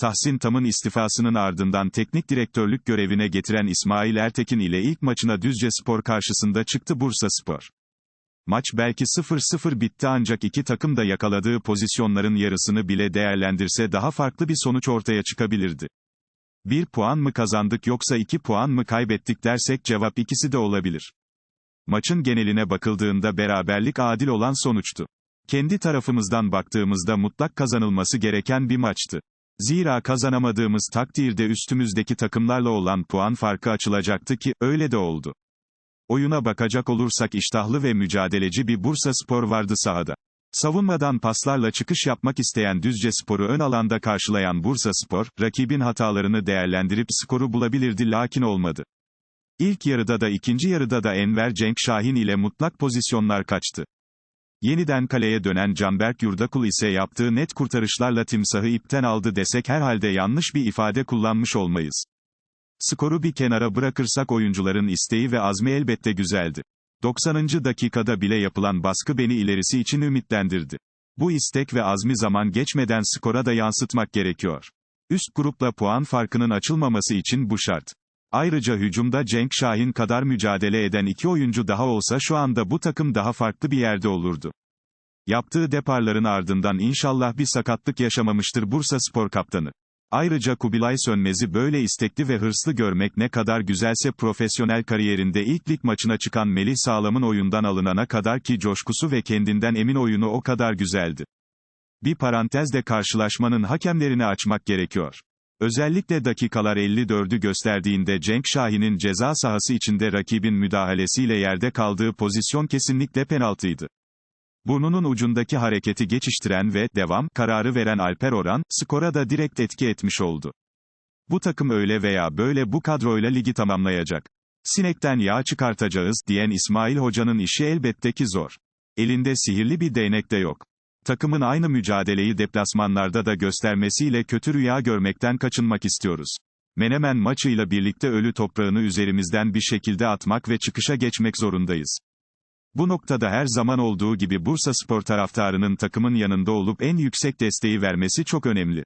Tahsin Tam'ın istifasının ardından teknik direktörlük görevine getiren İsmail Ertekin ile ilk maçına Düzce Spor karşısında çıktı Bursa Spor. Maç belki 0-0 bitti ancak iki takım da yakaladığı pozisyonların yarısını bile değerlendirse daha farklı bir sonuç ortaya çıkabilirdi. Bir puan mı kazandık yoksa iki puan mı kaybettik dersek cevap ikisi de olabilir. Maçın geneline bakıldığında beraberlik adil olan sonuçtu. Kendi tarafımızdan baktığımızda mutlak kazanılması gereken bir maçtı. Zira kazanamadığımız takdirde üstümüzdeki takımlarla olan puan farkı açılacaktı ki, öyle de oldu. Oyuna bakacak olursak iştahlı ve mücadeleci bir Bursa Spor vardı sahada. Savunmadan paslarla çıkış yapmak isteyen Düzce Spor'u ön alanda karşılayan Bursa Spor, rakibin hatalarını değerlendirip skoru bulabilirdi lakin olmadı. İlk yarıda da ikinci yarıda da Enver Cenk Şahin ile mutlak pozisyonlar kaçtı. Yeniden kaleye dönen Canberk Yurdakul ise yaptığı net kurtarışlarla timsahı ipten aldı desek herhalde yanlış bir ifade kullanmış olmayız. Skoru bir kenara bırakırsak oyuncuların isteği ve azmi elbette güzeldi. 90. dakikada bile yapılan baskı beni ilerisi için ümitlendirdi. Bu istek ve azmi zaman geçmeden skora da yansıtmak gerekiyor. Üst grupla puan farkının açılmaması için bu şart. Ayrıca hücumda Cenk Şahin kadar mücadele eden iki oyuncu daha olsa şu anda bu takım daha farklı bir yerde olurdu. Yaptığı deparların ardından inşallah bir sakatlık yaşamamıştır Bursa Spor kaptanı. Ayrıca Kubilay Sönmez'i böyle istekli ve hırslı görmek ne kadar güzelse profesyonel kariyerinde ilk lig maçına çıkan Melih Sağlam'ın oyundan alınana kadar ki coşkusu ve kendinden emin oyunu o kadar güzeldi. Bir parantezde karşılaşmanın hakemlerini açmak gerekiyor. Özellikle dakikalar 54'ü gösterdiğinde Cenk Şahin'in ceza sahası içinde rakibin müdahalesiyle yerde kaldığı pozisyon kesinlikle penaltıydı. Burnunun ucundaki hareketi geçiştiren ve devam kararı veren Alper Oran, skora da direkt etki etmiş oldu. Bu takım öyle veya böyle bu kadroyla ligi tamamlayacak. Sinekten yağ çıkartacağız diyen İsmail Hoca'nın işi elbette ki zor. Elinde sihirli bir değnek de yok. Takımın aynı mücadeleyi deplasmanlarda da göstermesiyle kötü rüya görmekten kaçınmak istiyoruz. Menemen maçıyla birlikte ölü toprağını üzerimizden bir şekilde atmak ve çıkışa geçmek zorundayız. Bu noktada her zaman olduğu gibi Bursa Spor taraftarının takımın yanında olup en yüksek desteği vermesi çok önemli.